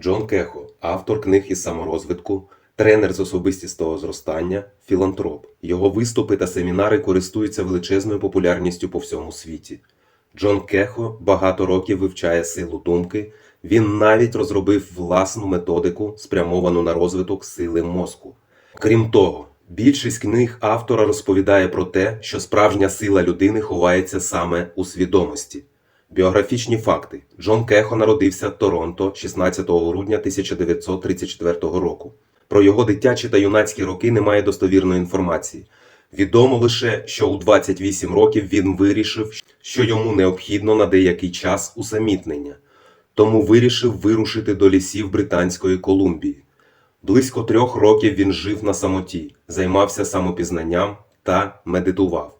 Джон Кехо, автор книг із саморозвитку, тренер з особистістого зростання, філантроп. Його виступи та семінари користуються величезною популярністю по всьому світі. Джон Кехо багато років вивчає силу думки. Він навіть розробив власну методику, спрямовану на розвиток сили мозку. Крім того, більшість книг автора розповідає про те, що справжня сила людини ховається саме у свідомості. Біографічні факти: Джон Кехо народився в Торонто 16 грудня 1934 року. Про його дитячі та юнацькі роки немає достовірної інформації. Відомо лише, що у 28 років він вирішив, що йому необхідно на деякий час усамітнення, тому вирішив вирушити до лісів Британської Колумбії. Близько трьох років він жив на самоті, займався самопізнанням та медитував,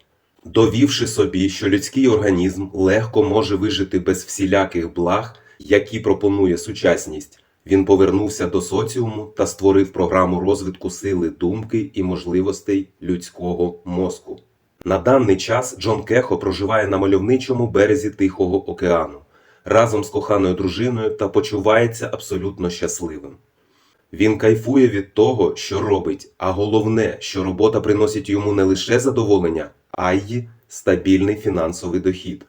довівши собі, що людський організм легко може вижити без всіляких благ, які пропонує сучасність. Він повернувся до соціуму та створив програму розвитку сили думки і можливостей людського мозку. На даний час Джон Кехо проживає на мальовничому березі Тихого океану разом з коханою дружиною та почувається абсолютно щасливим. Він кайфує від того, що робить, а головне, що робота приносить йому не лише задоволення, а й стабільний фінансовий дохід.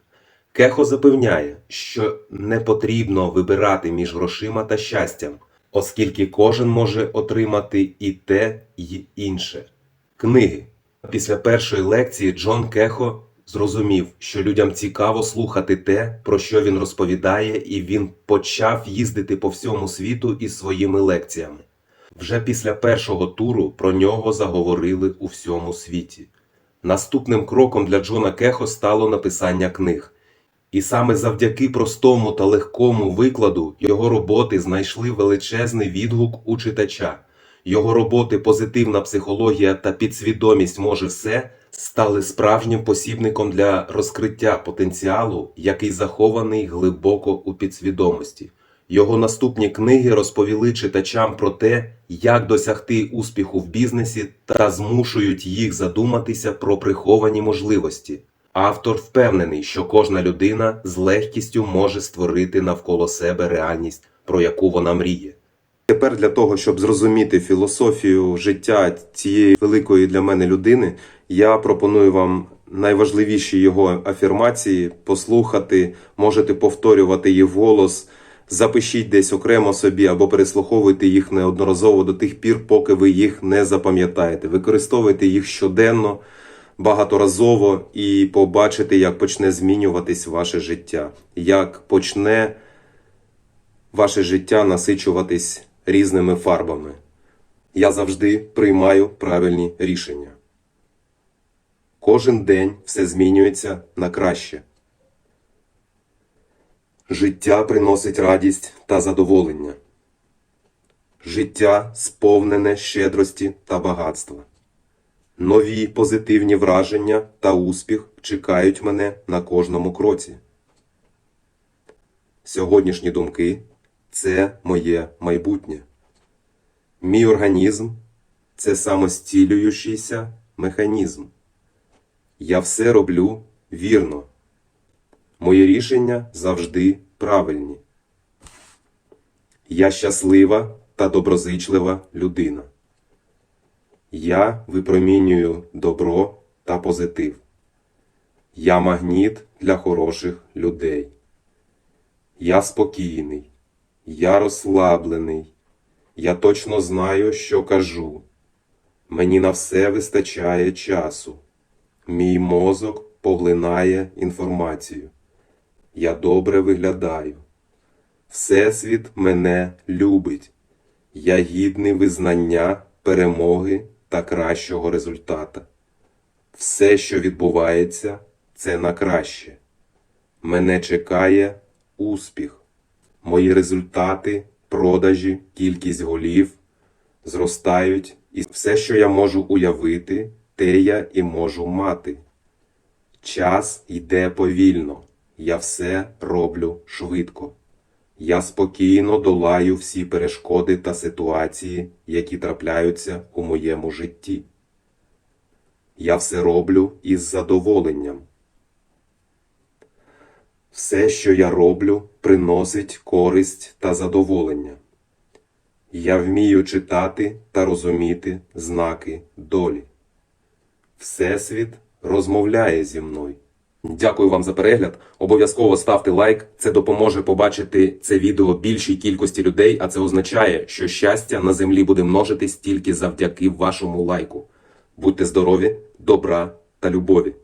Кехо запевняє, що не потрібно вибирати між грошима та щастям, оскільки кожен може отримати і те, і інше. Книги. Після першої лекції Джон Кехо зрозумів, що людям цікаво слухати те, про що він розповідає, і він почав їздити по всьому світу із своїми лекціями. Вже після першого туру про нього заговорили у всьому світі. Наступним кроком для Джона Кехо стало написання книг. І саме завдяки простому та легкому викладу його роботи знайшли величезний відгук у читача. Його роботи Позитивна психологія та підсвідомість може все стали справжнім посібником для розкриття потенціалу, який захований глибоко у підсвідомості. Його наступні книги розповіли читачам про те, як досягти успіху в бізнесі та змушують їх задуматися про приховані можливості. Автор впевнений, що кожна людина з легкістю може створити навколо себе реальність, про яку вона мріє. Тепер для того, щоб зрозуміти філософію життя цієї великої для мене людини, я пропоную вам найважливіші його афірмації послухати, можете повторювати їх голос, запишіть десь окремо собі або переслуховуйте їх неодноразово до тих пір, поки ви їх не запам'ятаєте. Використовуйте їх щоденно, багаторазово і побачите, як почне змінюватись ваше життя, як почне ваше життя насичуватись різними фарбами. Я завжди приймаю правильні рішення. Кожен день все змінюється на краще. Життя приносить радість та задоволення. Життя сповнене щедрості та багатства. Нові позитивні враження та успіх чекають мене на кожному кроці. Сьогоднішні думки це моє майбутнє. Мій організм це самостілюючийся механізм. Я все роблю вірно. Мої рішення завжди правильні. Я щаслива та доброзичлива людина. Я випромінюю добро та позитив. Я магніт для хороших людей. Я спокійний. Я розслаблений. Я точно знаю, що кажу. Мені на все вистачає часу. Мій мозок поглинає інформацію. Я добре виглядаю. Всесвіт мене любить. Я гідний визнання, перемоги та кращого результата. Все, що відбувається, це на краще. Мене чекає успіх. Мої результати, продажі, кількість голів зростають, і все, що я можу уявити, те я і можу мати. Час йде повільно, я все роблю швидко. Я спокійно долаю всі перешкоди та ситуації, які трапляються у моєму житті. Я все роблю із задоволенням. Все, що я роблю, приносить користь та задоволення. Я вмію читати та розуміти знаки долі. Всесвіт розмовляє зі мною. Дякую вам за перегляд. Обов'язково ставте лайк. Це допоможе побачити це відео більшій кількості людей, а це означає, що щастя на землі буде множитись тільки завдяки вашому лайку. Будьте здорові, добра та любові.